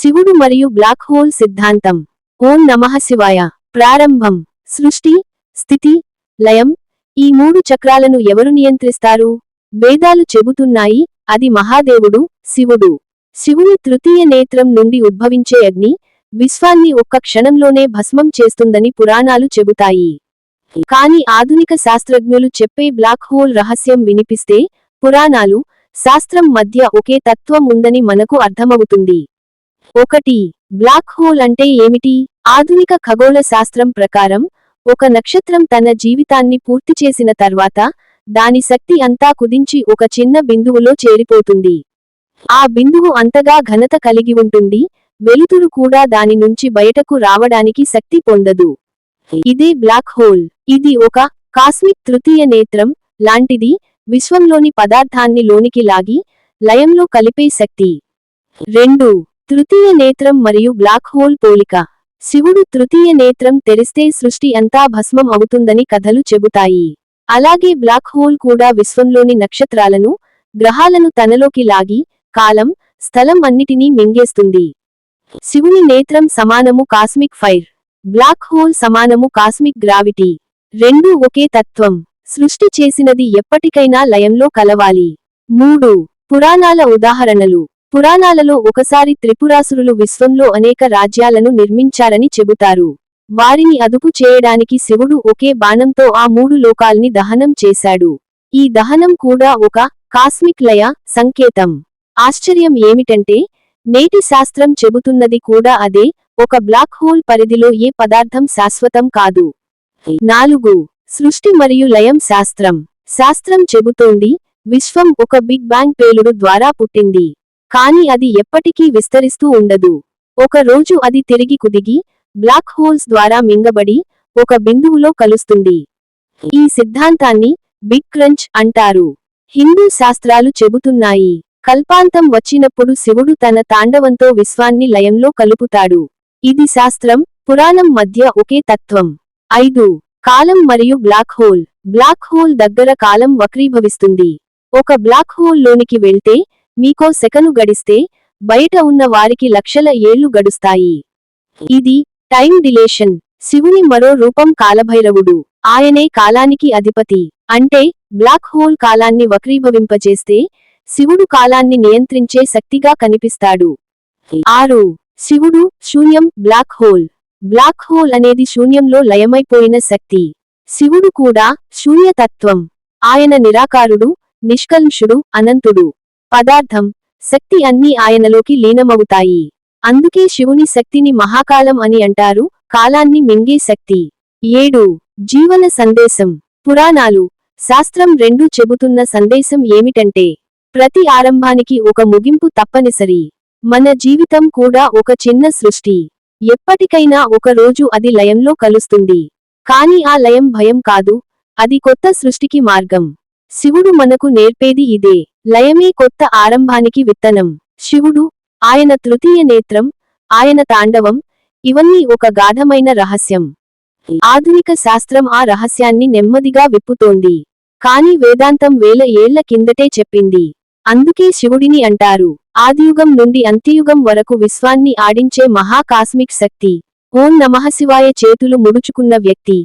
శివుడు మరియు black hole సిద్ధాంతం. ఓం నమః శివాయ. ప్రారంభం. సృష్టి స్థితి లయం. ఈ మూడు చక్రాలను ఎవరు నియంత్రిస్తారు? వేదాలు చెబుతున్నాయి అది మహాదేవుడు శివుడు. శివుని తృతీయ నేత్రం నుండి ఉద్భవించే అగ్ని విశ్వాన్ని ఒక్క క్షణంలోనే భస్మం చేస్తుందని పురాణాలు చెబుతాయి. కాని ఆధునిక శాస్త్రజ్ఞులు చెప్పే బ్లాక్ హోల్ రహస్యం వినిపిస్తే పురాణాలు శాస్త్రం మధ్య ఒకే తత్వం ఉందని మనకు అర్థమవుతుంది. ఒకటి బ్లాక్ హోల్ అంటే ఏమిటి? ఆధునిక ఖగోళ శాస్త్రం ప్రకారం ఒక నక్షత్రం తన జీవితాన్ని పూర్తి చేసిన తర్వాత దాని శక్తి అంతా కుదించి ఒక చిన్న బిందువులో చేరిపోతుంది. ఆ బిందువు అంతగా ఘనత కలిగి ఉంటుంది వెలుతురు కూడా దాని నుంచి బయటకు రావడానికి శక్తి పొందదు. ఇదే బ్లాక్ హోల్ ఇది ఒక కాస్మిక్ తృతీయ నేత్రం లాంటిది విశ్వంలోని పదార్థాన్ని లోనికి లాగి లయంలో కలిపే శక్తి. రెండు తృతీయ నేత్రం మరియు బ్లాక్ హోల్ పోలిక. శివుడు తృతీయ నేత్రం తెరిస్తే సృష్టి అంతా భస్మం అవుతుందని కథలు చెబుతాయి. అలాగే బ్లాక్ హోల్ కూడా విశ్వంలోని నక్షత్రాలను గ్రహాలను తనలోకి లాగి కాలం స్థలం అన్నిటినీ మింగేస్తుంది. శివుని నేత్రం సమానము కాస్మిక్ ఫైర్ బ్లాక్ హోల్ సమానము కాస్మిక్ గ్రావిటీ. రెండూ ఒకే తత్వం. సృష్టి చేసినది ఎప్పటికైనా లయంలో కలవాలి. మూడు పురాణాల ఉదాహరణలు. పురాణాలలో ఒకసారి త్రిపురాసురులు విశ్వంలో అనేక రాజ్యాలను నిర్మించారని చెబుతారు. వారిని అదుపు చేయడానికి శివుడు ఒకే బాణంతో ఆ మూడు లోకాల్ని దహనం చేశాడు. ఈ దహనం కూడా ఒక కాస్మిక్ లయ సంకేతం. ఆశ్చర్యం ఏమిటంటే నేటి శాస్త్రం చెబుతున్నది కూడా అదే ఒక బ్లాక్ హోల్ పరిధిలో ఏ పదార్థం శాశ్వతం కాదు. నాలుగు. సృష్టి మరియు లయం శాస్త్రం. శాస్త్రం చెబుతోంది విశ్వం ఒక బిగ్ బ్యాంగ్ పేలుడు ద్వారా పుట్టింది. కాని అది ఎప్పటికీ విస్తరిస్తూ ఉండదు. ఒక రోజు అది తిరిగి కుదిగి బ్లాక్ హోల్స్ ద్వారా మింగబడి ఒక బిందువులో కలుస్తుంది. ఈ సిద్ధాంతాన్ని బిగ్ క్రంచ్ అంటారు. హిందూ శాస్త్రాలు చెబుతున్నాయి కల్పాంతం వచ్చినప్పుడు శివుడు తన తాండవంతో విశ్వాన్ని లయంలో కలుపుతాడు. ఇది శాస్త్రం పురాణం మధ్య ఒకే తత్వం. ఐదు కాలం మరియు బ్లాక్ హోల్. బ్లాక్ హోల్ దగ్గర కాలం వక్రీభవిస్తుంది. ఒక బ్లాక్ హోల్ లోనికి వెళ్తే మీకో సెకను గడిస్తే బయట ఉన్న వారికి లక్షల ఏళ్ళు గడుస్తాయి. ఇది టైం డిలేషన్. శివుని మరో రూపం కాలభైరవుడు. ఆయనే కాలానికి అధిపతి. అంటే బ్లాక్ హోల్ కాలాన్ని వక్రీభవింపజేస్తే శివుడు కాలాన్ని నియంత్రించే శక్తిగా కనిపిస్తాడు. ఆరు. శివుడు శూన్యం బ్లాక్ హోల్. బ్లాక్ హోల్ అనేది శూన్యంలో లయమైపోయిన శక్తి. శివుడు కూడా శూన్యతత్వం. ఆయన నిరాకారుడు నిష్కల్షుడు అనంతుడు. పదార్థం శక్తి అన్నీ ఆయనలోకి లీనమవుతాయి. అందుకే శివుని శక్తిని మహాకాలం అని అంటారు కాలాన్ని మింగే శక్తి. ఏడు జీవన సందేశం. పురాణాలు శాస్త్రం రెండూ చెబుతున్న సందేశం ఏమిటంటే ప్రతి ఆరంభానికి ఒక ముగింపు తప్పనిసరి. మన జీవితం కూడా ఒక చిన్న సృష్టి. ఎప్పటికైనా ఒక రోజు అది లయంలో కలుస్తుంది. కాని ఆ లయం భయం కాదు అది కొత్త సృష్టికి మార్గం. శివుడు మనకు నేర్పేది ఇదే. లయమే కొత్త ఆరంభానికి విత్తనం. శివుడు ఆయన తృతీయ నేత్రం ఆయన తాండవం ఇవన్నీ ఒక గాఢమైన రహస్యం. ఆధునిక శాస్త్రం ఆ రహస్యాన్ని నెమ్మదిగా విప్పుతోంది. కాని వేదాంతం వేల ఏళ్ళ కిందటే చెప్పింది. అందుకే శివుడిని అంటారు. ఆదియుగం నుండి అంత్యయుగం వరకు విశ్వాన్ని ఆడించే మహాకాస్మిక్ శక్తి. ఓం నమఃశివాయ చేతులు ముడుచుకున్న వ్యక్తి.